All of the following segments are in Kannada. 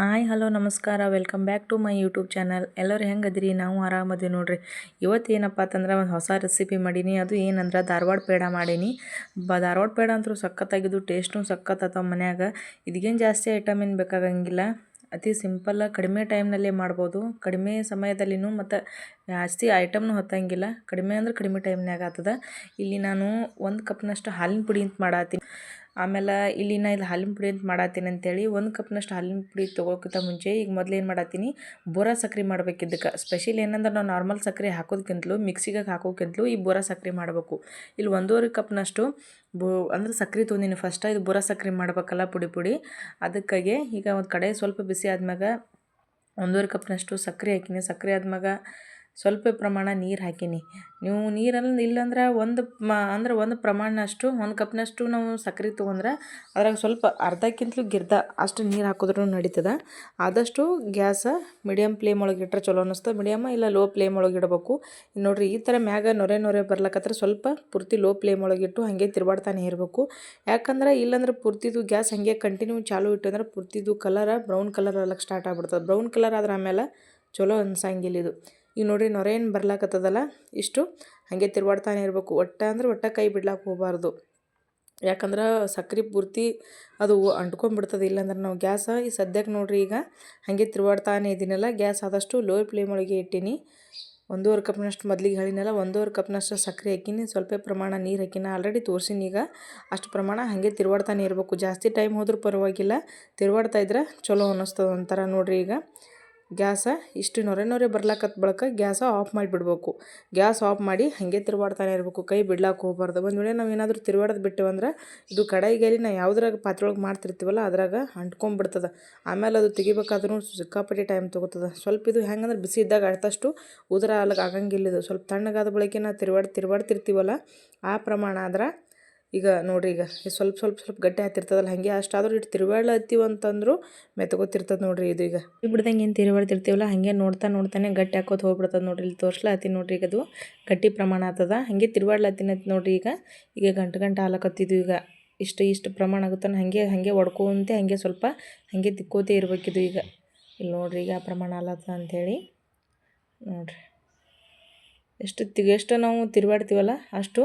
ಹಾಯ್, ಹಲೋ, ನಮಸ್ಕಾರ. Welcome back to my YouTube channel. ಎಲ್ಲರೂ ಹೆಂಗೆ ಅದಿರಿ ನಾವು ಆರಾಮದೀವಿ ನೋಡ್ರಿ. ಇವತ್ತು ಏನಪ್ಪ ಅಂತಂದ್ರೆ ಒಂದು ಹೊಸ ರೆಸಿಪಿ ಮಾಡೀನಿ. ಅದು ಏನಂದ್ರೆ, ಧಾರವಾಡ ಪೇಡ ಮಾಡೀನಿ. ಬ, ಧಾರವಾಡ ಪೇಡ ಅಂತೂ ಸಖತ್ತಾಗಿದ್ದು ಟೇಸ್ಟು ಸಖತ್ತಾತ ಮನ್ಯಾಗ. ಇದಕ್ಕೇನು ಜಾಸ್ತಿ ಐಟಮ್ ಏನು ಬೇಕಾಗಂಗಿಲ್ಲ. ಅತಿ ಸಿಂಪಲ್ ಕಡಿಮೆ ಟೈಮ್ನಲ್ಲೇ ಮಾಡ್ಬೋದು. ಕಡಿಮೆ ಸಮಯದಲ್ಲಿನೂ ಮತ್ತು ಜಾಸ್ತಿ ಐಟಮ್ನು ಹೊತ್ತಂಗಿಲ್ಲ. ಕಡಿಮೆ ಅಂದ್ರೆ ಕಡಿಮೆ ಟೈಮ್ನಾಗ ಆಗ್ತದ ಇಲ್ಲಿ ನಾನು ಒಂದು ಕಪ್ನಷ್ಟು ಹಾಲಿನ ಪುಡಿ ಅಂತ ಮಾಡತ್ತೀನಿ ಆಮೇಲೆ ಇಲ್ಲಿ ನಾ ಇಲ್ಲಿ ಹಾಲಿನ ಪುಡಿ ಅಂತ ಮಾಡತ್ತೀನಿ ಅಂತೇಳಿ ಒಂದು ಕಪ್ನಷ್ಟು ಹಾಲಿನ ಪುಡಿ ತೊಗೋಕ್ಕಿಂತ ಮುಂಚೆ ಈಗ ಮೊದಲು ಏನು ಮಾಡತ್ತೀನಿ, ಬೋರಾ ಸಕ್ರೆ ಮಾಡ್ಬೇಕು ಇದಕ್ಕೆ ಸ್ಪೆಷಲ್ ಏನಂದ್ರೆ ನಾವು ನಾರ್ಮಲ್ ಸಕ್ಕರೆ ಹಾಕೋದಕ್ಕಿಂತಲೂ ಮಿಕ್ಸಿಗೆ ಹಾಕೋಕ್ಕಿಂತಲೂ ಈ ಬೋರಾ ಸಕ್ರೆ ಮಾಡಬೇಕು. ಇಲ್ಲಿ ಒಂದೂವರೆ ಕಪ್ನಷ್ಟು ಬೋ, ಅಂದ್ರೆ ಸಕ್ರೆ ತೊಗೊಂಡಿನಿ ಫಸ್ಟ್ ಇದು ಬೋರಾ ಸಕ್ರೆ ಮಾಡ್ಬೇಕಲ್ಲ ಪುಡಿ ಪುಡಿ. ಅದಕ್ಕಾಗಿ ಈಗ ಒಂದು ಕಡೆ ಸ್ವಲ್ಪ ಬಿಸಿ ಆದ್ಮ್ಯಾಗ ಒಂದೂವರೆ ಕಪ್ನಷ್ಟು ಸಕ್ಕರೆ ಹಾಕಿನಿ. ಸಕ್ಕರೆ ಆದ್ಮ್ಯಾಗ ಸ್ವಲ್ಪ ಪ್ರಮಾಣ ನೀರು ಹಾಕೀನಿ. ನೀವು ನೀರಲ್ಲಿ ಇಲ್ಲಂದ್ರೆ ಒಂದು ಮ, ಅಂದ್ರೆ ಒಂದು ಪ್ರಮಾಣನಷ್ಟು, ಒಂದು ಕಪ್ನಷ್ಟು ನಾವು ಸಕ್ರೆ ತೊಗೊಂಡ್ರೆ ಅದ್ರಾಗ ಸ್ವಲ್ಪ ಅರ್ಧಕ್ಕಿಂತಲೂ ಗಿರ್ದ ಅಷ್ಟು ನೀರು ಹಾಕಿದ್ರೂ ನಡೀತದೆ. ಆದಷ್ಟು ಗ್ಯಾಸ ಮೀಡಿಯಮ್ ಫ್ಲೇಮ್ ಒಳಗೆ ಇಟ್ಟರೆ ಚಲೋ ಅನ್ನಿಸ್ತದೆ. ಮೀಡಿಯಮ್ ಇಲ್ಲ ಲೋ ಫ್ಲೇಮ್ ಒಳಗೆ ಇಡಬೇಕು. ನೋಡಿರಿ ಈ ಥರ ಮ್ಯಾಗ ನೊರೆ ನೊರೆ ಬರ್ಲಕತ್ರ ಸ್ವಲ್ಪ ಪೂರ್ತಿ ಲೋ ಫ್ಲೇಮ್ ಒಳಗೆ ಇಟ್ಟು ಹಾಗೆ ತಿರ್ಬಾಡ್ತಾನೆ ಇರಬೇಕು. ಯಾಕಂದ್ರೆ ಇಲ್ಲಾಂದ್ರೆ ಪೂರ್ತಿದು ಗ್ಯಾಸ್ ಹಾಗೆ ಕಂಟಿನ್ಯೂ ಚಾಲು ಇಟ್ಟು ಅಂದ್ರೆ ಪೂರ್ತಿದು ಕಲರ ಬ್ರೌನ್ ಕಲರ್ ಅಲ್ಲಕ್ಕೆ ಸ್ಟಾರ್ಟ್ ಆಗ್ಬಿಡ್ತದೆ. ಬ್ರೌನ್ ಕಲರ್ ಆದ್ರೆ ಆಮೇಲೆ ಚಲೋ ಅನ್ಸಂಗಿಲ್ಲ ಇದು. ಈಗ ನೋಡಿರಿ ನೊರೇನು ಬರ್ಲಾಕತ್ತದಲ್ಲ? ಇಷ್ಟು ಹಾಗೆ ತಿರುವಾಡ್ತಾನೆ ಇರಬೇಕು. ಒಟ್ಟ ಅಂದ್ರೆ ಒಟ್ಟ ಕೈ ಬಿಡ್ಲಾಕೆ ಹೋಗಬಾರ್ದು. ಯಾಕಂದ್ರೆ ಸಕ್ರೆ ಪೂರ್ತಿ ಅದು ಅಂಟ್ಕೊಂಡ್ಬಿಡ್ತದೆ. ಇಲ್ಲಾಂದ್ರೆ ನಾವು ಗ್ಯಾಸ ಈ ಸದ್ಯಕ್ಕೆ ನೋಡಿರಿ ಈಗ ಹಾಗೆ ತಿರುವಾಡ್ತಾನೆ ಇದ್ದೀನಲ್ಲ ಗ್ಯಾಸ್ ಆದಷ್ಟು ಲೋ ಫ್ಲೇಮ್ ಒಳಗೆ ಇಟ್ಟೀನಿ. ಒಂದೂವರೆ ಕಪ್ನಷ್ಟು ಮೊದಲಿಗೆ ಹೇಳಿನಲ್ಲ, ಒಂದೂವರೆ ಕಪ್ನಷ್ಟು ಸಕ್ಕರೆ ಹಾಕಿನಿ. ಸ್ವಲ್ಪ ಪ್ರಮಾಣ ನೀರು ಹಾಕಿನ. ಆಲ್ರೆಡಿ ತೋರಿಸಿನಿ ಈಗ. ಅಷ್ಟು ಪ್ರಮಾಣ ಹಾಗೆ ತಿರುವಾಡ್ತಾನೆ ಇರಬೇಕು. ಜಾಸ್ತಿ ಟೈಮ್ ಹೋದ್ರೂ ಪರವಾಗಿಲ್ಲ. ತಿರುವಾಡ್ತಾ ಇದ್ರೆ ಚಲೋ ಅನ್ನಿಸ್ತದೆ ಒಂಥರ ನೋಡಿರಿ ಈಗ. ಗ್ಯಾಸ ಇಷ್ಟು ನೊರೆ ನೊರೆ ಬರ್ಲಾಕತ್ ಬಳಕ ಗ್ಯಾಸ ಆಫ್ ಮಾಡಿಬಿಡ್ಬೇಕು. ಗ್ಯಾಸ್ ಆಫ್ ಮಾಡಿ ಹಾಗೆ ತಿರುವಾಡ್ತಾನೆ ಇರಬೇಕು. ಕೈ ಬಿಡ್ಲಾಕೆ ಹೋಗ್ಬಾರ್ದು. ಒಂದು ವೇಳೆ ನಾವು ಏನಾದರೂ ತಿರುವಾಡೋದು ಬಿಟ್ಟೆವಂದ್ರೆ ಇದು ಕಡಾಯಿಗೆಲಿ ನಾವು ಯಾವುದ್ರಾಗ ಪಾತ್ರೆ ಒಳಗೆ ಮಾಡ್ತಿರ್ತೀವಲ್ಲ ಅದ್ರಾಗ ಅಂಟ್ಕೊಂಡ್ಬಿಡ್ತದೆ ಆಮೇಲೆ ಅದು ತೆಗಿಬೇಕಾದ್ರೂ ಸಿಕ್ಕಾಪಟ್ಟೆ ಟೈಮ್ ತೊಗೋತದೆ. ಸ್ವಲ್ಪ ಇದು ಹೆಂಗಂದ್ರೆ ಬಿಸಿ ಇದ್ದಾಗ ಅಳ್ತಷ್ಟು ಉದರ ಅಲ್ಲಿಗೆ ಆಗಂಗಿಲ್ಲ ಇದು ಸ್ವಲ್ಪ ತಣ್ಣಗಾದ ಬಳಿಕೆ ನಾವು ತಿರುವಾಡ್ ತಿರುವಾಡ್ತಿರ್ತೀವಲ್ಲ ಆ ಪ್ರಮಾಣ ಆದ್ರೆ ಈಗ ನೋಡಿರಿ, ಈಗ ಸ್ವಲ್ಪ ಸ್ವಲ್ಪ ಸ್ವಲ್ಪ ಗಟ್ಟಿ ಹತ್ತಿರ್ತದಲ್ಲ ಹಾಗೆ ಅಷ್ಟಾದ್ರೂ ಇಟ್ಟು ತಿರುವಾಡ್ಲತ್ತೀವಿ ಅಂತಂದ್ರು ಮೆತ್ಕೋತಿರ್ತದೆ ನೋಡಿರಿ ಇದು ಈಗ. ಬಿಡ್ದಂಗೆ ಏನು ತಿರುವಾಡ್ತಿರ್ತೀವಲ್ಲ ಹಾಗೆ ನೋಡ್ತಾ, ನೋಡ್ತಾನೆ ಗಟ್ಟಿ ಹಾಕೋದು ಹೋಗ್ಬಿಡ್ತದೆ ನೋಡಿರಿ, ಇಲ್ಲಿ ತೋರ್ಸ್ಲತ್ತೀನಿ ನೋಡಿರಿ ಈಗ ಅದು. ಗಟ್ಟಿ ಪ್ರಮಾಣ ಆಗ್ತದ, ಹಾಗೆ ತಿರುವಾಡ್ಲತ್ತೀನಿ ಅಂತ ನೋಡಿರಿ ಈಗ. ಈಗ ಗಂಟು ಗಂಟು ಹಾಲಕತ್ತಿದ್ವಿ ಈಗ. ಇಷ್ಟು ಇಷ್ಟು ಪ್ರಮಾಣ ಆಗುತ್ತಾನೆ, ಹಾಗೆ ಹಾಗೆ ಒಡ್ಕೊಂತೆ, ಹಾಗೆ ಸ್ವಲ್ಪ, ಹಾಗೆ ತಿಕ್ಕೋತೇ ಇರಬೇಕಿದು ಈಗ. ಇಲ್ಲಿ ನೋಡಿರಿ ಈಗ ಪ್ರಮಾಣ ಆಲತ್ತ ಅಂಥೇಳಿ. ನೋಡಿರಿ. ಎಷ್ಟು ತಿ ಎಷ್ಟು ನಾವು ತಿರುವಾಡ್ತೀವಲ್ಲ ಅಷ್ಟು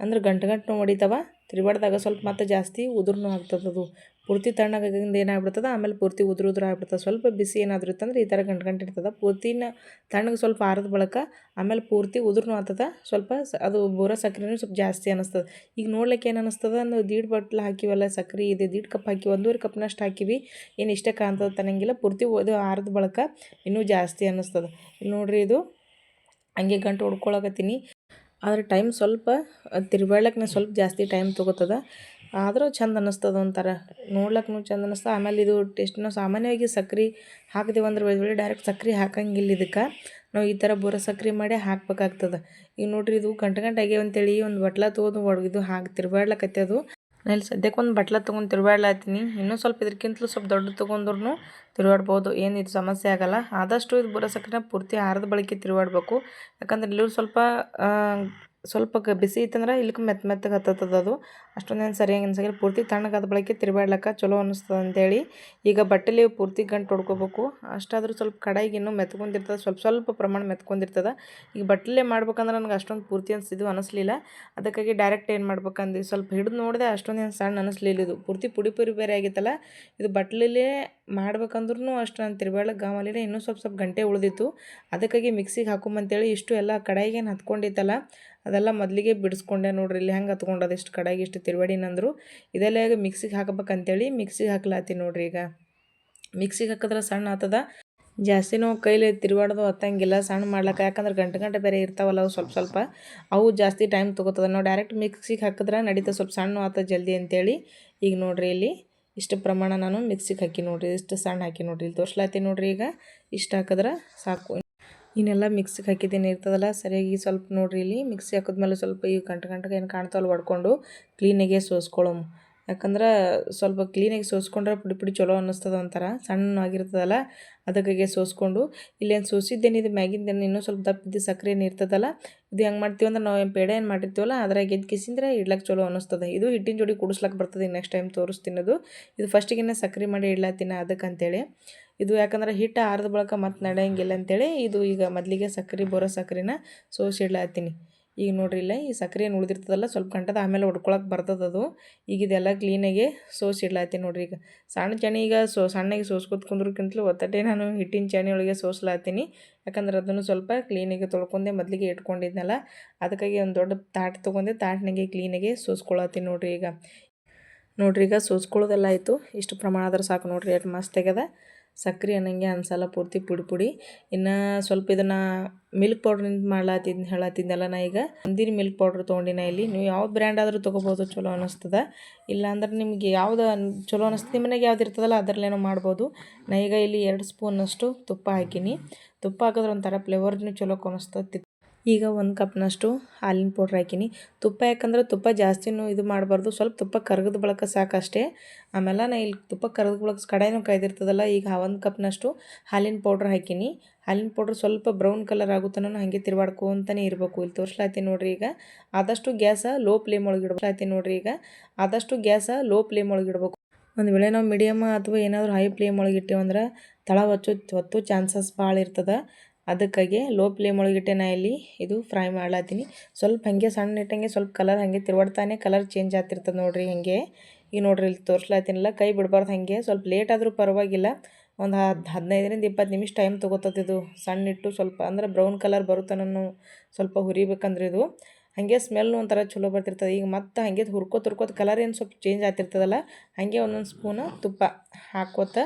ಅಂದ್ರೆ ಗಂಟು ಗಂಟು ಹೊಡಿತಾವ ತಿರುವಾಡ್ದಾಗ ಸ್ವಲ್ಪ ಮತ್ತೆ ಜಾಸ್ತಿ ಉದುರ್ನೂ ಆಗ್ತದದು ಪೂರ್ತಿ ತಣ್ಣಗಾಗಿಂದ ಏನಾಗ್ಬಿಡ್ತದೆ, ಆಮೇಲೆ ಪೂರ್ತಿ ಉದುರು ಉದುರು ಆಗ್ಬಿಡ್ತದೆ. ಸ್ವಲ್ಪ ಬಿಸಿ ಏನಾದರೂ ಇತ್ತಂದ್ರೆ ಈ ಥರ ಗಂಟು ಗಂಟು ಇರ್ತದೆ. ಪೂರ್ತಿನ ತಣ್ಣಗೆ ಸ್ವಲ್ಪ ಆರದ ಬಳಕ ಆಮೇಲೆ ಪೂರ್ತಿ ಉದುರ್ನೂ ಆಗ್ತದೆ, ಸ್ವಲ್ಪ ಅದು ಬೋರ ಸಕ್ಕರೆನೂ ಸ್ವಲ್ಪ ಜಾಸ್ತಿ ಅನ್ನಿಸ್ತದೆ ಈಗ ನೋಡ್ಲಿಕ್ಕೆ ಏನು ಅನ್ನಿಸ್ತದೆ ಅಂದ್ರೆ ದೀಡ್ ಬಟ್ಲು ಹಾಕಿವಲ್ಲ ಸಕ್ಕರೆ ಇದೆ, ದೀಡ್ ಕಪ್ ಹಾಕಿ, ಒಂದೂವರೆ ಕಪ್ನಷ್ಟು ಹಾಕಿವಿ. ಏನು ಇಷ್ಟೇ ಕಾಣ್ತದೆ ತನಗಿಲ್ಲ ಪೂರ್ತಿ ಅದು ಆರದ ಬಳಕ ಇನ್ನೂ ಜಾಸ್ತಿ ಅನ್ನಿಸ್ತದೆ ಇಲ್ಲಿ ನೋಡಿರಿ ಇದು, ಹಂಗೆ ಗಂಟು ಹೊಡ್ಕೊಳಕತ್ತೀನಿ. ಆದರೆ ಟೈಮ್ ಸ್ವಲ್ಪ ತಿರ್ವಾಡ್ಲಕ್ಕೆ ಸ್ವಲ್ಪ ಜಾಸ್ತಿ ಟೈಮ್ ತೊಗೋತದ. ಆದರೂ ಚಂದ ಅನ್ನಿಸ್ತದ ಒಂಥರ. ನೋಡ್ಲಕ್ಕೂ ಚಂದ ಅನ್ನಿಸ್ತದೆ ಆಮೇಲೆ ಇದು ಟೇಸ್ಟ್ ನಾವು ಸಾಮಾನ್ಯವಾಗಿ ಸಕ್ರೆ ಹಾಕ್ದೇವು ಅಂದ್ರೆ ಒಳ್ಳೆ ಡೈರೆಕ್ಟ್ ಸಕ್ರೆ ಹಾಕಂಗಿಲ್ಲ ಇದಕ್ಕೆ. ನಾವು ಈ ಥರ ಬುರ ಸಕ್ರೆ ಮಾಡಿ ಹಾಕ್ಬೇಕಾಗ್ತದೆ. ಈಗ ನೋಡ್ರಿ ಇದು ಗಂಟೆ ಗಂಟೆ ಆಗ್ಯಾವ ಅಂತೇಳಿ ಒಂದು ಬಟ್ಲ ತೊಗೊಂಡು ಒಡಗಿದು ಹಾಕಿ ತಿರ್ವಾಡ್ಲಕತ್ತದು ಇಲ್ಲಿ ಸದ್ಯಕ್ಕೆ ಒಂದು ಬಟ್ಲ ತೊಗೊಂಡು ತಿರುಗಾಡ್ಲಾತೀನಿ ಇನ್ನೂ ಸ್ವಲ್ಪ ಇದಕ್ಕಿಂತಲೂ ಸ್ವಲ್ಪ ದೊಡ್ಡ ತೊಗೊಂಡ್ರು ತಿರುಗಾಡ್ಬೋದು. ಏನು ಇದು ಸಮಸ್ಯೆ ಆಗೋಲ್ಲ. ಆದಷ್ಟು ಇದು ಬರೋ ಸಕ್ಕರೆ ಪೂರ್ತಿ ಆರದ ಬಳಿಕೆ ತಿರುಗಾಡ್ಬೇಕು. ಯಾಕಂದ್ರೆ ಇಲ್ಲೂ ಸ್ವಲ್ಪ ಸ್ವಲ್ಪ ಬಿಸಿ ಇತ್ತಂದ್ರೆ ಇಲ್ಲಿಗೆ ಮೆತ್ತ ಮೆತ್ತಗೆ ಹತ್ತತ್ತದ ಅದು. ಅಷ್ಟೊಂದೇನು ಸರಿಯಾಗಿ ಅನ್ಸಂಗಿಲ್ಲ ಪೂರ್ತಿ ತಣ್ಣಗಾದ ಬಳಕೆ ತಿರುವಾಡ್ಲಕ್ಕ ಚಲೋ ಅನ್ನಿಸ್ತದೆ ಅಂತೇಳಿ ಈಗ ಬಟ್ಟೆಲಿ ಪೂರ್ತಿ ಗಂಟು ಹೊಡ್ಕೋಬೇಕು. ಅಷ್ಟಾದರೂ ಸ್ವಲ್ಪ ಕಡಾಯಿಗೆ ಇನ್ನೂ ಮೆತ್ಕೊಂಡಿರ್ತದೆ, ಸ್ವಲ್ಪ ಸ್ವಲ್ಪ ಪ್ರಮಾಣ ಮೆತ್ಕೊಂಡಿರ್ತದೆ. ಈಗ ಬಟ್ಟಲೆ ಮಾಡ್ಬೇಕಂದ್ರೆ ನನಗೆ ಅಷ್ಟೊಂದು ಪೂರ್ತಿ ಅನಿಸಿದ್ದು ಅನಿಸ್ಲಿಲ್ಲ. ಅದಕ್ಕಾಗಿ ಡೈರೆಕ್ಟ್ ಏನು ಮಾಡ್ಬೇಕಂದು, ಸ್ವಲ್ಪ ಹಿಡಿದು ನೋಡಿದೆ ಅಷ್ಟೊಂದೇನು ಸಣ್ಣ ಅನಿಸ್ಲಿಲ್ಲ ಇದು. ಪೂರ್ತಿ ಪುಡಿ ಪುರಿ ಬೇರೆ ಆಗಿತ್ತಲ್ಲ, ಇದು ಬಟ್ಲಲ್ಲೇ ಮಾಡ್ಬೇಕಂದ್ರೂ ಅಷ್ಟು ನಾನು ತಿರುವಾಡ್ಲಕ್ಕೆ ಗಾಮಲಿಲ್ಲ ಇನ್ನೂ ಸ್ವಲ್ಪ ಸ್ವಲ್ಪ ಗಂಟೆ ಉಳಿದಿತ್ತು. ಅದಕ್ಕಾಗಿ ಮಿಕ್ಸಿಗೆ ಹಾಕೊಂಬಂತೇಳಿ ಇಷ್ಟು ಎಲ್ಲ ಕಡಾಯಿಗೆ ಏನು ಹತ್ಕೊಂಡಿತ್ತಲ್ಲ, ಅದೆಲ್ಲ ಮೊದಲಿಗೆ ಬಿಡಿಸ್ಕೊಂಡೆ ನೋಡ್ರಿ, ಇಲ್ಲಿ ಹೆಂಗೆ ಹತ್ಕೊಂಡದ ಇಷ್ಟು ಕಡಾಯಿಗೆ ಇಷ್ಟು ತಿರುವಡಿನಂದ್ರು. ಇದೆಲ್ಲ ಈಗ ಮಿಕ್ಸಿಗೆ ಹಾಕಬೇಕಂತೇಳಿ ಮಿಕ್ಸಿಗೆ ಹಾಕ್ಲಾತಿ ನೋಡ್ರಿ ಈಗ. ಮಿಕ್ಸಿಗೆ ಹಾಕಿದ್ರೆ ಸಣ್ಣ ಆತದ. ಜಾಸ್ತಿ ನಾವು ಕೈಲಿ ತಿರುವಾಡೋದು ಹತ್ತಂಗಿಲ್ಲ ಸಣ್ಣ ಮಾಡ್ಲಕ್ಕೆ. ಯಾಕಂದ್ರೆ ಗಂಟೆ ಗಂಟೆ ಬೇರೆ ಇರ್ತಾವಲ್ಲ ಅವು ಸ್ವಲ್ಪ ಸ್ವಲ್ಪ. ಅವು ಜಾಸ್ತಿ ಟೈಮ್ ತೊಗೋತದೆ. ನಾವು ಡೈರೆಕ್ಟ್ ಮಿಕ್ಸಿಗೆ ಹಾಕಿದ್ರೆ ನಡೀತದೆ ಸ್ವಲ್ಪ ಸಣ್ಣ ಆತ ಜಲ್ದಿ ಅಂತೇಳಿ ಈಗ ನೋಡ್ರಿ ಇಲ್ಲಿ ಇಷ್ಟು ಪ್ರಮಾಣ ನಾನು ಮಿಕ್ಸಿಗೆ ಹಾಕಿ ನೋಡ್ರಿ, ಇಷ್ಟು ಸಣ್ಣ ಹಾಕಿ ನೋಡ್ರಿ. ಇಲ್ಲಿ ತೋರ್ಸ್ಲಾತಿ ನೋಡ್ರಿ ಈಗ. ಇಷ್ಟು ಹಾಕಿದ್ರೆ ಸಾಕು. ಇನ್ನೆಲ್ಲ ಮಿಕ್ಸಿಗೆ ಹಾಕಿದ್ದೇನೆ, ಇರ್ತದಲ್ಲ? ಸರಿಯಾಗಿ ಸ್ವಲ್ಪ ನೋಡ್ರಿ ಇಲ್ಲಿ. ಮಿಕ್ಸಿ ಹಾಕಿದ್ಮೇಲೆ ಸ್ವಲ್ಪ ಈ ಗಂಟು ಗಂಟೆಗೆ ಏನು ಕಾಣ್ತಾವಲ್ಲ, ಒಡ್ಕೊಂಡು ಕ್ಲೀನಾಗೆ ಸೋಸ್ಕೊಳ್ಳೋಮು. ಯಾಕಂದ್ರೆ ಸ್ವಲ್ಪ ಕ್ಲೀನಾಗಿ ಸೋಸ್ಕೊಂಡ್ರೆ ಪುಡಿ ಪುಡಿ ಚಲೋ ಅನ್ನಿಸ್ತದ ಒಂಥರ ಸಣ್ಣ ಆಗಿರ್ತದಲ್ಲ, ಅದಕ್ಕಾಗೆ ಸೋಸ್ಕೊಂಡು, ಇಲ್ಲೇನು ಸೋಸಿದ್ದೇನು, ಇದು ಮ್ಯಾಗಿಂದ ಇನ್ನೂ ಸ್ವಲ್ಪ ದಪ್ಪಿದ್ದು ಸಕ್ಕರೆ ಏನು ಇರ್ತದಲ್ಲ, ಇದು ಹೆಂಗೆ ಮಾಡ್ತೀವಿ ಅಂದ್ರೆ ನಾವು ಏನು ಪೇಡ ಏನು ಮಾಡಿರ್ತೀವಲ್ಲ, ಅದ್ರಾಗ ಎದ್ದು ಕಿಸಿಂದ್ರೆ ಇಡ್ಲಕ್ಕೆ ಚಲೋ ಅನ್ನಿಸ್ತದೆ. ಇದು ಹಿಟ್ಟಿನ ಜೋಡಿ ಕುಡಿಸ್ಲಕ್ಕೆ ಬರ್ತದೆ ನೆಕ್ಸ್ಟ್ ಟೈಮ್ ತೋರಿಸ್ತೀನಿ ಅದು ಇದು ಫಸ್ಟಿಗೆ ಸಕ್ಕರೆ ಮಾಡಿ ಇಡ್ಲತ್ತೀನಿ ಅದಕ್ಕಂತೇಳಿ ಇದು ಯಾಕಂದ್ರೆ ಹಿಟ್ಟು ಆರದ ಬಳಕ ಮತ್ತೆ ನಡೆಯಂಗಿಲ್ಲ ಅಂತೇಳಿ, ಇದು ಈಗ ಮೊದಲಿಗೆ ಸಕ್ಕರೆ, ಬರೋ ಸಕ್ಕರೆನ ಸೋಸಿ ಇಡ್ಲತ್ತೀನಿ ಈಗ ನೋಡ್ರಿ ಇಲ್ಲ ಈ ಸಕ್ಕರೆ ಏನು ಉಳಿದಿರ್ತದಲ್ಲ, ಸ್ವಲ್ಪ ಗಂಟದ ಆಮೇಲೆ ಹೊಡ್ಕೊಳಕ್ಕೆ ಬರ್ತದದು ಈಗ ಇದೆಲ್ಲ ಕ್ಲೀನಾಗಿ ಸೋಸಿ ಇಡ್ಲಾತೀನಿ ನೋಡ್ರಿ ಈಗ. ಸಣ್ಣ ಚಣಿ ಈಗ ಸೋ, ಸಣ್ಣಗೆ ಸೋಸ್ಕೊತ್ ಕುಂದ್ರಕ್ಕಿಂತಲೂ ಒತ್ತಟೆ ನಾನು ಹಿಟ್ಟಿನ ಚಣಿ ಒಳಗೆ ಸೋಸ್ಲಾತೀನಿ. ಯಾಕಂದ್ರೆ ಅದನ್ನು ಸ್ವಲ್ಪ ಕ್ಲೀನಾಗಿ ತೊಳ್ಕೊಂಡೆ ಮೊದಲಿಗೆ ಇಟ್ಕೊಂಡಿದ್ನಲ್ಲ, ಅದಕ್ಕಾಗಿ ಒಂದು ದೊಡ್ಡ ತಾಟ್ ತೊಗೊಂಡೆ, ತಾಟ್ನಾಗೆ ಕ್ಲೀನಾಗೆ ಸೋಸ್ಕೊಳತ್ತೀನಿ ನೋಡ್ರಿ ಈಗ. ನೋಡ್ರಿ ಈಗ ಸೋಸ್ಕೊಳ್ಳೋದೆಲ್ಲ ಆಯಿತು. ಇಷ್ಟು ಪ್ರಮಾಣ ಆದ್ರೆ ಸಾಕು ನೋಡ್ರಿ, ಎಷ್ಟು ಮಸ್ತ್ ಆಗ್ಯದ. ಸಕ್ರೆ ಅನ್ನಂಗೆ ಅನ್ಸಲ್ಲ ಪೂರ್ತಿ ಪುಡಿ ಪುಡಿ ಇನ್ನು ಸ್ವಲ್ಪ ಇದನ್ನು ಮಿಲ್ಕ್ ಪೌಡ್ರಿಂದ ಮಾಡ್ಲಾತಿದ್ ಹೇಳತ್ತಿದ್ದೆಲ್ಲ ನಾ ಈಗ. ಅಂದಿರಿ ಮಿಲ್ಕ್ ಪೌಡ್ರ್ ತೊಗೊಂಡಿನ ಇಲ್ಲಿ. ನೀವು ಯಾವ ಬ್ರ್ಯಾಂಡ್ ಆದರೂ ತೊಗೋಬೋದು, ಚಲೋ ಅನ್ನಿಸ್ತದ ಇಲ್ಲಾಂದ್ರೆ ನಿಮಗೆ ಯಾವ್ದು ಚಲೋ ಅನ್ನಿಸ್ತದೆ ಮನೆಗೆ ಯಾವ್ದು ಇರ್ತದಲ್ಲ ಅದರಲ್ಲೇನೋ ಮಾಡ್ಬೋದು. ನಾ ಈಗ ಇಲ್ಲಿ ಎರಡು ಸ್ಪೂನಷ್ಟು ತುಪ್ಪ ಹಾಕೀನಿ. ತುಪ್ಪ ಹಾಕಿದ್ರೆ ಒಂಥರ ಫ್ಲೇವರ್ನು ಚಲೋ ಕಾಣಿಸ್ತದೆ ಈಗ ಒಂದು ಕಪ್ನಷ್ಟು ಹಾಲಿನ ಪೌಡ್ರ್ ಹಾಕಿನಿ. ತುಪ್ಪ ಯಾಕಂದ್ರೆ ತುಪ್ಪ ಜಾಸ್ತಿನೂ ಇದು ಮಾಡಬಾರ್ದು, ಸ್ವಲ್ಪ ತುಪ್ಪ ಕರಗದ ಬಳಕ ಸಾಕಷ್ಟೇ. ಆಮೇಲೆ ನಾ ಇಲ್ಲಿ ತುಪ್ಪ ಕರಗದ ಬಳಕ ಕಡಾಯಿನೂ ಕಾಯ್ದಿರ್ತದಲ್ಲ, ಈಗ ಒಂದು ಕಪ್ನಷ್ಟು ಹಾಲಿನ ಪೌಡ್ರ್ ಹಾಕಿನಿ. ಹಾಲಿನ ಪೌಡ್ರ್ ಸ್ವಲ್ಪ ಬ್ರೌನ್ ಕಲರ್ ಆಗುತ್ತಾನೂ ಹಾಗೆ ತಿರ್ವಾಡ್ಕೊಂತಾನೆ ಇರಬೇಕು. ಇಲ್ಲಿ ತೋರಿಸ್ಲಾತೀನಿ ನೋಡ್ರಿ ಈಗ. ಆದಷ್ಟು ಗ್ಯಾಸ ಲೋ ಫ್ಲೇಮ್ ಒಳಗೆ ನೋಡ್ರಿ ಈಗ. ಆದಷ್ಟು ಗ್ಯಾಸ ಲೋ ಫ್ಲೇಮ್ ಒಳಗೆ ಇಡ್ಬೇಕು. ಒಂದು ವೇಳೆ ನಾವು ಮೀಡಿಯಮ್ ಅಥವಾ ಏನಾದರೂ ಹೈ ಫ್ಲೇಮ್ ಒಳಗೆ ಇಟ್ಟೇವಂದ್ರೆ ತಳ ಹೊಚ್ಚು ಹೊತ್ತು ಚಾನ್ಸಸ್ ಭಾಳ ಇರ್ತದೆ. ಅದಕ್ಕಾಗಿ ಲೋ ಫ್ಲೇಮ್ ಒಳಗಿಟ್ಟೆ ನಾ ಇಲ್ಲಿ ಇದು ಫ್ರೈ ಮಾಡ್ಲತ್ತೀನಿ. ಸ್ವಲ್ಪ ಹಾಗೆ ಸಣ್ಣ ಇಟ್ಟಂಗೆ ಸ್ವಲ್ಪ ಕಲರ್ ಹಾಗೆ ತಿರುವಾಡ್ತಾನೆ ಕಲರ್ ಚೇಂಜ್ ಆಗ್ತಿರ್ತದೆ ನೋಡಿರಿ ಹಾಗೆ. ಈಗ ನೋಡ್ರಿ ಇಲ್ಲಿ ತೋರಿಸ್ಲಾತೀನಲ್ಲ ಕೈ ಬಿಡಬಾರ್ದು ಹಾಗೆ. ಸ್ವಲ್ಪ ಲೇಟ್ ಆದರೂ ಪರವಾಗಿಲ್ಲ. ಒಂದು ಹತ್ತು ಹದಿನೈದರಿಂದ ಇಪ್ಪತ್ತು ನಿಮಿಷ ಟೈಮ್ ತೊಗೋತದೆ ಇದು. ಸಣ್ಣ ಇಟ್ಟು ಸ್ವಲ್ಪ ಅಂದ್ರೆ ಬ್ರೌನ್ ಕಲರ್ ಬರುತ್ತಾನೂ ಸ್ವಲ್ಪ ಹುರಿಬೇಕಂದ್ರೆ ಇದು. ಹಾಗೆ ಸ್ಮೆಲ್ ಒಂಥರ ಚಲೋ ಬರ್ತಿರ್ತದೆ. ಈಗ ಮತ್ತೆ ಹಾಗೆ ಹುರ್ಕೋತ ಹುರ್ಕೋತ ಕಲರ್ ಏನು ಸ್ವಲ್ಪ ಚೇಂಜ್ ಆಗ್ತಿರ್ತದಲ್ಲ, ಹಾಗೆ ಒಂದೊಂದು ಸ್ಪೂನು ತುಪ್ಪ ಹಾಕೋತ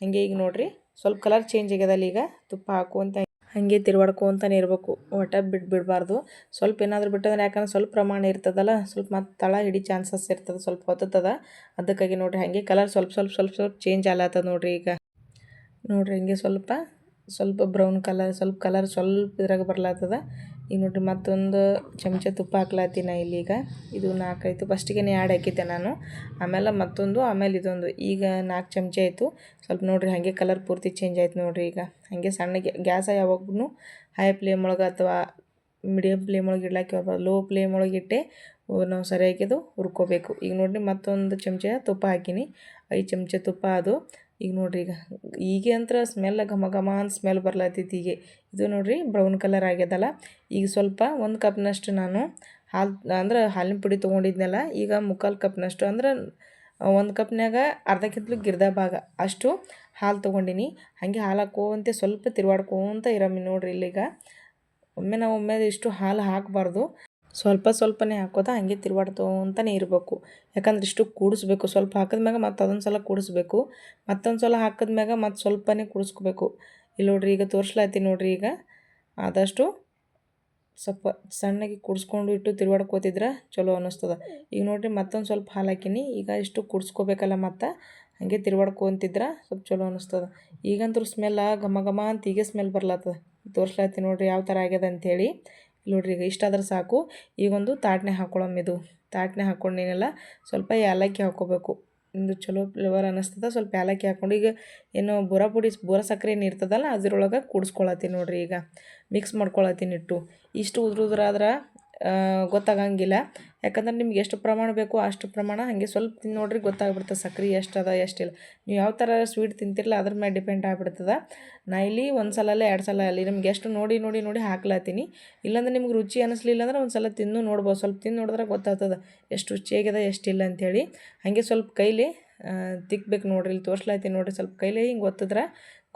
ಹಾಗೆ ಈಗ ನೋಡಿರಿ ಸ್ವಲ್ಪ ಕಲರ್ ಚೇಂಜ್ ಆಗ್ಯದಲ್ಲ ಈಗ ತುಪ್ಪ ಹಾಕುವಂತ ಹಾಗೆ ತಿರುವಾಡ್ಕೊತಾನೆ ಇರಬೇಕು. ಒಟ್ಟು ಬಿಟ್ಟು ಬಿಡಬಾರ್ದು. ಸ್ವಲ್ಪ ಏನಾದರೂ ಬಿಟ್ಟಂದ್ರೆ ಯಾಕಂದ್ರೆ ಸ್ವಲ್ಪ ಪ್ರಮಾಣ ಇರ್ತದಲ್ಲ, ಸ್ವಲ್ಪ ಮತ್ತು ತಳ ಹಿಡಿ ಚಾನ್ಸಸ್ ಇರ್ತದೆ, ಸ್ವಲ್ಪ ಹೊತ್ತದ ಅದಕ್ಕಾಗಿ ನೋಡಿರಿ, ಹಾಗೆ ಕಲರ್ ಸ್ವಲ್ಪ ಸ್ವಲ್ಪ ಸ್ವಲ್ಪ ಸ್ವಲ್ಪ ಚೇಂಜ್ ಆಗ್ಲತ್ತದ ನೋಡಿರಿ ಈಗ. ನೋಡಿರಿ, ಹಿಂಗೆ ಸ್ವಲ್ಪ ಸ್ವಲ್ಪ ಬ್ರೌನ್ ಕಲರ್ ಸ್ವಲ್ಪ ಕಲರ್ ಸ್ವಲ್ಪ ಇದ್ರಾಗ ಬರ್ಲಾತದ. ಈಗ ನೋಡಿರಿ, ಮತ್ತೊಂದು ಚಮಚ ತುಪ್ಪ ಹಾಕ್ಲಾತೀನಿ ಇಲ್ಲಿ ಈಗ. ಇದು ಆಯಿತು ಫಸ್ಟಿಗೆ ಎರಡು ಹಾಕಿದ್ದೆ ನಾನು. ಆಮೇಲೆ ಮತ್ತೊಂದು, ಆಮೇಲೆ ಇದೊಂದು. ಈಗ ನಾಲ್ಕು ಚಮಚ ಆಯಿತು. ಸ್ವಲ್ಪ ನೋಡಿರಿ, ಹಾಗೆ ಕಲರ್ ಪೂರ್ತಿ ಚೇಂಜ್ ಆಯ್ತು ನೋಡಿರಿ ಈಗ. ಹಾಗೆ ಸಣ್ಣ ಗ್ಯಾಸ ಯಾವಾಗೂ ಹೈ ಫ್ಲೇಮ್ ಒಳಗೆ ಅಥವಾ ಮೀಡಿಯಮ್ ಫ್ಲೇಮ್ ಒಳಗೆ ಇಡ್ಲಾಕೆ ಲೋ ಫ್ಲೇಮ್ ಒಳಗೆ ಇಟ್ಟೆ ನಾವು ಸರಿಯಾಗಿ ಅದು ಹುರ್ಕೋಬೇಕು. ಈಗ ನೋಡಿರಿ ಮತ್ತೊಂದು ಚಮಚ ತುಪ್ಪ ಹಾಕೀನಿ. ಐದು ಚಮಚ ತುಪ್ಪ ಅದು. ಈಗ ನೋಡಿರಿ ಈಗ ಈಗೇ ಅಂತ ಸ್ಮೆಲ್ ಘಮ ಘಮ ಅಂತ ಸ್ಮೆಲ್ ಬರ್ಲತ್ತೈತಿ ಈಗ ಇದು ನೋಡಿರಿ ಬ್ರೌನ್ ಕಲರ್ ಆಗ್ಯದಲ್ಲ. ಈಗ ಸ್ವಲ್ಪ ಒಂದು ಕಪ್ನಷ್ಟು ನಾನು ಹಾಲು, ಅಂದ್ರೆ ಹಾಲಿನ ಪುಡಿ ತೊಗೊಂಡಿದ್ನಲ್ಲ, ಈಗ ಮುಕ್ಕಾಲು ಕಪ್ನಷ್ಟು ಅಂದ್ರೆ ಒಂದು ಕಪ್ನಾಗ ಕಿತ್ಲು ಗಿರ್ದ ಭಾಗ. ಅಷ್ಟು ಹಾಲು ತೊಗೊಂಡಿನಿ. ಹಾಗೆ ಹಾಲು ಹಾಕೋಂತೆ ಸ್ವಲ್ಪ ತಿರುವಾಡ್ಕೋತ ಇರಮ್ಮಿ ನೋಡ್ರಿ ಇಲ್ಲಿಗ. ಒಮ್ಮೆ ನಾವು ಒಮ್ಮೆ ಇಷ್ಟು ಹಾಲು ಹಾಕಬಾರ್ದು. ಸ್ವಲ್ಪ ಸ್ವಲ್ಪನೇ ಹಾಕೋದ ಹಂಗೆ ತಿರುವಾಡ್ತೋಂತನೇ ಇರಬೇಕು. ಯಾಕಂದ್ರೆ ಇಷ್ಟು ಕೂಡಿಸ್ಬೇಕು. ಸ್ವಲ್ಪ ಹಾಕಿದ್ಮ್ಯಾಗ ಮತ್ತು ಅದೊಂದು ಸಲ ಕೂಡಿಸ್ಬೇಕು. ಮತ್ತೊಂದು ಸಲ ಹಾಕಿದ್ಮ್ಯಾಗ ಮತ್ತು ಸ್ವಲ್ಪನೇ ಕೂಡಿಸ್ಕೋಬೇಕು. ಇಲ್ಲಿ ನೋಡ್ರಿ ಈಗ ತೋರಿಸ್ಲಾತಿ ನೋಡ್ರಿ ಈಗ. ಆದಷ್ಟು ಸ್ವಲ್ಪ ಸಣ್ಣಗೆ ಕುಡಿಸ್ಕೊಂಡು ಇಟ್ಟು ತಿರುವಾಡ್ಕೋತಿದ್ರೆ ಚಲೋ ಅನ್ನಿಸ್ತದ. ಈಗ ನೋಡಿರಿ ಮತ್ತೊಂದು ಸ್ವಲ್ಪ ಹಾಲು ಹಾಕಿನಿ. ಈಗ ಇಷ್ಟು ಕುಡಿಸ್ಕೋಬೇಕಲ್ಲ ಮತ್ತು? ಹಾಗೆ ತಿರುವಾಡ್ಕೊಂತಿದ್ರೆ ಸ್ವಲ್ಪ ಚಲೋ ಅನ್ನಿಸ್ತದ. ಈಗಂತೂ ಸ್ಮೆಲ್ಲ ಘಮ ಘಮ ಅಂತ ಈಗ ಸ್ಮೆಲ್ ಬರ್ಲತ್ತದ ತೋರಿಸ್ಲಾತಿ ನೋಡಿರಿ ಯಾವ ಥರ ಆಗ್ಯದ ಅಂಥೇಳಿ ನೋಡ್ರಿ ಈಗ ಇಷ್ಟಾದ್ರೆ ಸಾಕು. ಈಗೊಂದು ತಾಟ್ನೆ ಹಾಕ್ಕೊಳಮ್ಮ ಇದು. ತಾಟ್ನೆ ಹಾಕ್ಕೊಂಡೇನೆಲ್ಲ ಸ್ವಲ್ಪ ಏಲಕ್ಕಿ ಹಾಕ್ಕೋಬೇಕು ಒಂದು ಚಲೋ ಫ್ಲೇವರ್ ಅನ್ನಿಸ್ತದ ಸ್ವಲ್ಪ ಏಲಕ್ಕಿ ಹಾಕ್ಕೊಂಡು ಈಗ ಏನು ಬುರ ಪುಡಿ, ಬುರ ಸಕ್ಕರೆ ಏನು ಇರ್ತದಲ್ಲ ಅದ್ರೊಳಗೆ ಕೂಡಿಸ್ಕೊಳತ್ತೀನಿ ನೋಡಿರಿ ಈಗ. ಮಿಕ್ಸ್ ಮಾಡ್ಕೊಳತ್ತೀನಿ ಇಟ್ಟು. ಇಷ್ಟು ಉದ್ರುದ್ರಾದ್ರೆ ಗೊತ್ತಾಗಂಗಿಲ್ಲ. ಯಾಕಂದ್ರೆ ನಿಮ್ಗೆ ಎಷ್ಟು ಪ್ರಮಾಣ ಬೇಕೋ ಅಷ್ಟು ಪ್ರಮಾಣ ಹಾಗೆ ಸ್ವಲ್ಪ ತಿಂದು ನೋಡ್ರಿ ಗೊತ್ತಾಗ್ಬಿಡ್ತದೆ ಸಕ್ರೆ ಎಷ್ಟದ ಎಷ್ಟಿಲ್ಲ ನೀವು ಯಾವ ಥರ ಸ್ವೀಟ್ ತಿಂತಿರಲ್ಲ ಅದ್ರ ಮೇಲೆ ಡಿಪೆಂಡ್ ಆಗ್ಬಿಡ್ತದೆ. ನಾ ಇಲ್ಲಿ ಒಂದು ಸಲ ಅಲ್ಲ ಎರಡು ಸಲ ಅಲ್ಲಿ ನಿಮ್ಗೆ ಎಷ್ಟು ನೋಡಿ ನೋಡಿ ನೋಡಿ ಹಾಕ್ಲತ್ತೀನಿ ಇಲ್ಲಾಂದ್ರೆ ನಿಮ್ಗೆ ರುಚಿ ಅನಿಸ್ಲಿಲ್ಲ ಅಂದ್ರೆ ಒಂದು ಸಲ ತಿಂದು ನೋಡ್ಬೋದು. ಸ್ವಲ್ಪ ತಿಂದು ನೋಡಿದ್ರೆ ಗೊತ್ತಾಗ್ತದೆ ಎಷ್ಟು ರುಚಿಯಾಗಿದೆ ಎಷ್ಟಿಲ್ಲ ಅಂಥೇಳಿ ಹಾಗೆ ಸ್ವಲ್ಪ ಕೈಲಿ ತಿಕ್ಬೇಕು ನೋಡ್ರಿ. ಇಲ್ಲಿ ತೋರಿಸ್ಲಾತೀನಿ ನೋಡ್ರಿ. ಸ್ವಲ್ಪ ಕೈಲಿ ಹಿಂಗೆ ಒತ್ತಿದ್ರೆ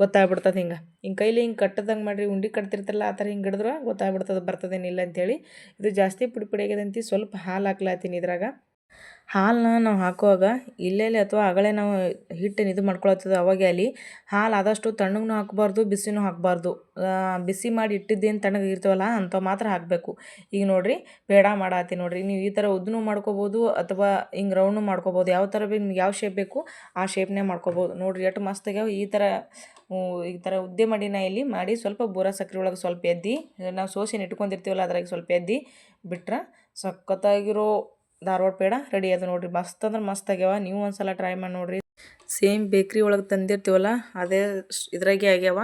ಗೊತ್ತಾಗ್ಬಿಡ್ತದೆ ಹಿಂಗೆ. ಹಿಂಗೆ ಕೈಲಿ ಹಿಂಗೆ ಕಟ್ಟದಂಗೆ ಮಾಡಿರಿ, ಉಂಡಿ ಕಟ್ತಿರ್ತಾರಲ್ಲ, ಆ ಥರ ಹಿಂಗೆ ಹಿಡಿದ್ರೆ ಗೊತ್ತಾಗ್ಬಿಡ್ತದೆ, ಬರ್ತದೇನಿಲ್ಲ ಅಂತೇಳಿ ಇದು ಜಾಸ್ತಿ ಪುಡಿ ಪುಡಿ ಆಗ್ಯದಂತಿ, ಸ್ವಲ್ಪ ಹಾಲು ಹಾಕ್ಲಾತೀನಿ ಇದ್ರಾಗ. ಹಾಲನ್ನ ನಾವು ಹಾಕುವಾಗ ಇಲ್ಲೆಲ್ಲಿ ಅಥವಾ ಆಗಲೇ ನಾವು ಹಿಟ್ಟನ್ನು ಇದು ಮಾಡ್ಕೊಳತ್ತದ ಅವಾಗೆ ಅಲ್ಲಿ ಹಾಲು ಆದಷ್ಟು ತಣ್ಣಗೂ ಹಾಕಬಾರ್ದು, ಬಿಸಿನೂ ಹಾಕಬಾರ್ದು. ಬಿಸಿ ಮಾಡಿ ಇಟ್ಟಿದ್ದೇನು ತಣ್ಣಗೆ ಇರ್ತವಲ್ಲ ಅಂಥವು ಮಾತ್ರ ಹಾಕಬೇಕು. ಈಗ ನೋಡಿರಿ, ಪೇಡ ಮಾಡಾತಿ ನೋಡಿರಿ. ನೀವು ಈ ಥರ ಉದ್ದನು ಮಾಡ್ಕೋಬೋದು ಅಥವಾ ಹಿಂಗೆ ರೌಂಡು ಮಾಡ್ಕೋಬೋದು. ಯಾವ ಥರ ಬೇಕು ನಿಮ್ಗೆ ಯಾವ ಶೇಪ್ ಬೇಕು ಆ ಶೇಪ್ನೇ ಮಾಡ್ಕೋಬೋದು. ನೋಡಿರಿ, ಎಷ್ಟು ಮಸ್ತ್ ಈ ಥರ ಈ ಥರ ಉದ್ದೆ ಮಾಡಿ ನಾ ಇಲ್ಲಿ ಮಾಡಿ ಸ್ವಲ್ಪ ಬೂರ ಸಕ್ಕರೆ ಒಳಗೆ ಸ್ವಲ್ಪ ಎದ್ದು, ನಾವು ಸೋಸಿನ ಇಟ್ಕೊಂಡಿರ್ತೀವಲ್ಲ ಅದ್ರಾಗ ಸ್ವಲ್ಪ ಎದ್ದು ಬಿಟ್ರೆ ಸಖತ್ತಾಗಿರೋ ಧಾರವಾಡ ಪೇಡ ರೆಡಿ ಅದು ನೋಡಿರಿ. ಮಸ್ತ್ ಅಂದ್ರೆ ಮಸ್ತ್ ಆಗ್ಯಾವ. ನೀವು ಒಂದ್ಸಲ ಟ್ರೈ ಮಾಡಿ ನೋಡಿರಿ. ಸೇಮ್ ಬೇಕ್ರಿ ಒಳಗೆ ತಂದಿರ್ತೀವಲ್ಲ, ಅದೇ ಇದ್ರಾಗೆ ಆಗ್ಯಾವ.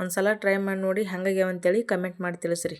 ಒಂದ್ಸಲ ಟ್ರೈ ಮಾಡಿ ನೋಡಿ ಹೆಂಗಾಗ್ಯಾವ ಅಂತೇಳಿ ಕಮೆಂಟ್ ಮಾಡಿ ತಿಳಿಸ್ರಿ.